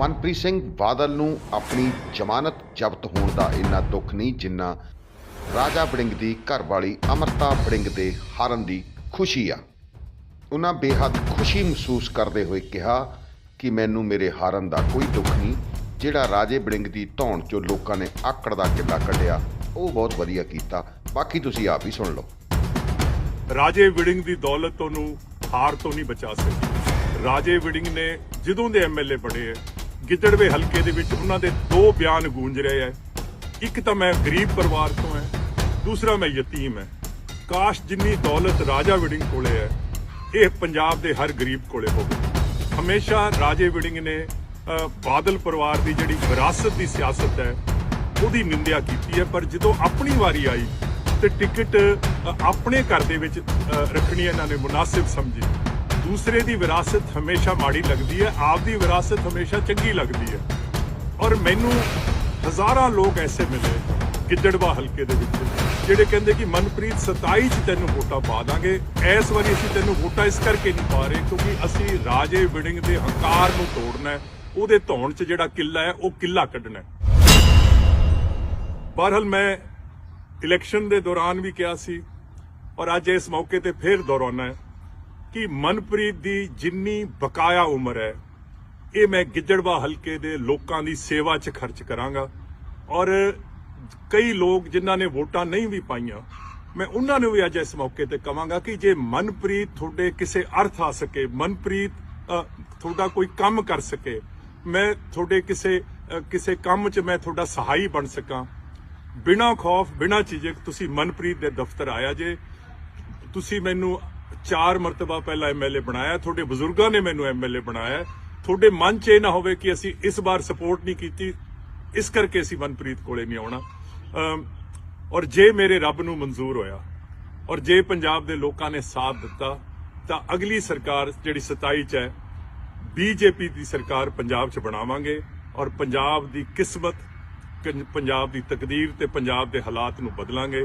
ਮਨਪ੍ਰੀਤ ਸਿੰਘ ਬਾਦਲ ਨੂੰ ਆਪਣੀ ਜ਼ਮਾਨਤ ਜ਼ਬਤ ਹੋਣ ਦਾ ਇੰਨਾ ਦੁੱਖ ਨਹੀਂ, ਜਿੰਨਾ ਰਾਜਾ ਵੜਿੰਗ ਦੀ ਘਰਵਾਲੀ ਅਮਰਤਾ ਬੜਿੰਗ ਦੇ ਹਾਰਨ ਦੀ ਖੁਸ਼ੀ ਆ। ਉਹਨਾਂ ਬੇਹੱਦ ਖੁਸ਼ੀ ਮਹਿਸੂਸ ਕਰਦੇ ਹੋਏ ਕਿਹਾ ਕਿ ਮੈਨੂੰ ਮੇਰੇ ਹਾਰਨ ਦਾ ਕੋਈ ਦੁੱਖ ਨਹੀਂ, ਜਿਹੜਾ ਰਾਜੇ ਵੜਿੰਗ ਦੀ ਧੌਣ ਚੋਂ ਲੋਕਾਂ ਨੇ ਆਕੜ ਦਾ ਕਿੱਲਾ ਕੱਢਿਆ, ਉਹ ਬਹੁਤ ਵਧੀਆ ਕੀਤਾ। ਬਾਕੀ ਤੁਸੀਂ ਆਪ ਹੀ ਸੁਣ ਲਓ। ਰਾਜੇ ਵਿਡਿੰਗ ਦੀ ਦੌਲਤ ਤੁਹਾਨੂੰ ਹਾਰ ਤੋਂ ਨਹੀਂ ਬਚਾ ਸਕਦੀ ਰਾਜੇ ਵਿਡਿੰਗ ਨੇ ਜਦੋਂ ਦੇ ਐਮਐਲਏ ਬਣੇ ਹੈ ਗਿੱਦੜਵੇ ਹਲਕੇ ਦੇ ਵਿੱਚ ਉਹਨਾਂ ਦੇ ਦੋ ਬਿਆਨ ਗੂੰਜ ਰਹੇ ਹੈ ਇੱਕ ਤਾਂ ਮੈਂ ਗਰੀਬ ਪਰਿਵਾਰ ਤੋਂ ਹੈ ਦੂਸਰਾ ਮੈਂ ਯਤੀਮ ਹਾਂ। ਕਾਸ਼ ਜਿੰਨੀ ਦੌਲਤ ਰਾਜਾ ਵਿਡਿੰਗ ਕੋਲੇ ਹੈ ਇਹ ਪੰਜਾਬ ਦੇ ਹਰ ਗਰੀਬ ਕੋਲੇ ਹੋਵੇ। ਹਮੇਸ਼ਾ ਰਾਜੇ ਵਿਡਿੰਗ ਨੇ ਬਾਦਲ ਪਰਿਵਾਰ ਦੀ ਜਿਹੜੀ ਵਿਰਾਸਤ ਦੀ ਸਿਆਸਤ ਹੈ ਉਹਦੀ ਨਿੰਦਿਆ ਕੀਤੀ ਹੈ। ਪਰ ਜਦੋਂ ਆਪਣੀ ਵਾਰੀ ਆਈ ਤੇ ਟਿਕਟ ਆਪਣੇ ਘਰ ਦੇ ਵਿੱਚ ਅ, ਰੱਖਣੀ ਇਹਨਾਂ ਨੇ ਮੁਨਾਸਿਬ ਸਮਝੀ। ਦੂਸਰੇ ਦੀ ਵਿਰਾਸਤ ਹਮੇਸ਼ਾ ਮਾੜੀ ਲੱਗਦੀ ਹੈ ਆਪ ਦੀ ਵਿਰਾਸਤ ਹਮੇਸ਼ਾ ਚੰਗੀ ਲੱਗਦੀ ਹੈ। ਔਰ ਮੈਨੂੰ ਹਜ਼ਾਰਾਂ ਲੋਕ ਐਸੇ ਮਿਲੇ ਗਿੱਦੜਵਾ ਹਲਕੇ ਦੇ ਵਿੱਚ, ਜਿਹੜੇ ਕਹਿੰਦੇ ਕਿ ਮਨਪ੍ਰੀਤ 27 ਚ ਤੈਨੂੰ ਵੋਟਾਂ ਪਾ ਦਾਂਗੇ, ਇਸ ਵਾਰੀ ਅਸੀਂ ਤੈਨੂੰ ਵੋਟਾਂ ਇਸ ਕਰਕੇ ਨਹੀਂ ਪਾ ਰਹੇ ਕਿਉਂਕਿ ਅਸੀਂ ਰਾਜੇ ਵਿੜਿੰਗ ਦੇ ਹੰਕਾਰ ਨੂੰ ਤੋੜਨਾ ਹੈ, ਉਹਦੇ ਧੌਣ 'ਚ ਜਿਹੜਾ ਕਿੱਲਾ ਹੈ, ਉਹ ਕਿੱਲਾ ਕੱਢਣਾ ਹੈ। ਬਹਰਹਾਲ ਮੈਂ ਇਲੈਕਸ਼ਨ ਦੇ ਦੌਰਾਨ ਵੀ ਕਿਹਾ ਸੀ ਔਰ ਅੱਜ ਇਸ ਮੌਕੇ ਤੇ ਫੇਰ ਦੁਹਰਾਉਣਾ ਹੈ ਕਿ ਮਨਪ੍ਰੀਤ ਦੀ ਜਿੰਨੀ ਬਕਾਇਆ ਉਮਰ ਹੈ, ਇਹ ਮੈਂ ਗਿੱਜੜਵਾ ਹਲਕੇ ਦੇ ਲੋਕਾਂ ਦੀ ਸੇਵਾ 'ਚ ਖਰਚ ਕਰਾਂਗਾ ਔਰ ਕਈ ਲੋਕ ਜਿਨ੍ਹਾਂ ਨੇ ਵੋਟਾਂ ਨਹੀਂ ਵੀ ਪਾਈਆਂ, ਮੈਂ ਉਹਨਾਂ ਨੂੰ ਵੀ ਅੱਜ ਇਸ ਮੌਕੇ ਤੇ ਕਵਾਂਗਾ ਕਿ ਜੇ ਮਨਪ੍ਰੀਤ ਤੁਹਾਡੇ ਕਿਸੇ ਅਰਥ ਆ ਸਕੇ, ਮਨਪ੍ਰੀਤ ਤੁਹਾਡਾ ਕੋਈ ਕੰਮ ਕਰ ਸਕੇ, ਮੈਂ ਤੁਹਾਡੇ ਕਿਸੇ ਕਿਸੇ ਕੰਮ 'ਚ ਮੈਂ ਤੁਹਾਡਾ ਸਹਾਈ ਬਣ ਸਕਾਂ। ਬਿਨਾਂ ਖੌਫ, ਬਿਨਾਂ ਝਿਜਕ ਤੁਸੀਂ ਮਨਪ੍ਰੀਤ ਦੇ ਦਫ਼ਤਰ ਆਇਆ ਜੇ, ਤੁਸੀਂ ਮੈਨੂੰ ਚਾਰ ਮਰਤਬਾ ਪਹਿਲਾਂ ਐਮਐਲਏ ਬਣਾਇਆ, ਤੁਹਾਡੇ ਬਜ਼ੁਰਗਾਂ ਨੇ ਮੈਨੂੰ ਐਮਐਲਏ ਬਣਾਇਆ। ਤੁਹਾਡੇ ਮਨ 'ਚ ਇਹ ਨਾ ਹੋਵੇ ਕਿ ਅਸੀਂ ਇਸ ਵਾਰ ਸਪੋਰਟ ਨਹੀਂ ਕੀਤੀ, ਇਸ ਕਰਕੇ ਅਸੀਂ ਮਨਪ੍ਰੀਤ ਕੋਲੇ ਨਹੀਂ ਆਉਣਾ। ਔਰ ਜੇ ਮੇਰੇ ਰੱਬ ਨੂੰ ਮਨਜ਼ੂਰ ਹੋਇਆ, ਔਰ ਜੇ ਪੰਜਾਬ ਦੇ ਲੋਕਾਂ ਨੇ ਸਾਥ ਦਿੱਤਾ, ਤਾਂ ਅਗਲੀ ਸਰਕਾਰ ਜਿਹੜੀ 27 ਚ ਹੈ ਬੀਜੇਪੀ ਦੀ ਸਰਕਾਰ ਪੰਜਾਬ 'ਚ ਬਣਾਵਾਂਗੇ, ਔਰ ਪੰਜਾਬ ਦੀ ਕਿਸਮਤ ਪੰਜਾਬ ਦੀ ਤਕਦੀਰ ਤੇ ਪੰਜਾਬ ਦੇ ਹਾਲਾਤ ਨੂੰ ਬਦਲਾਂਗੇ।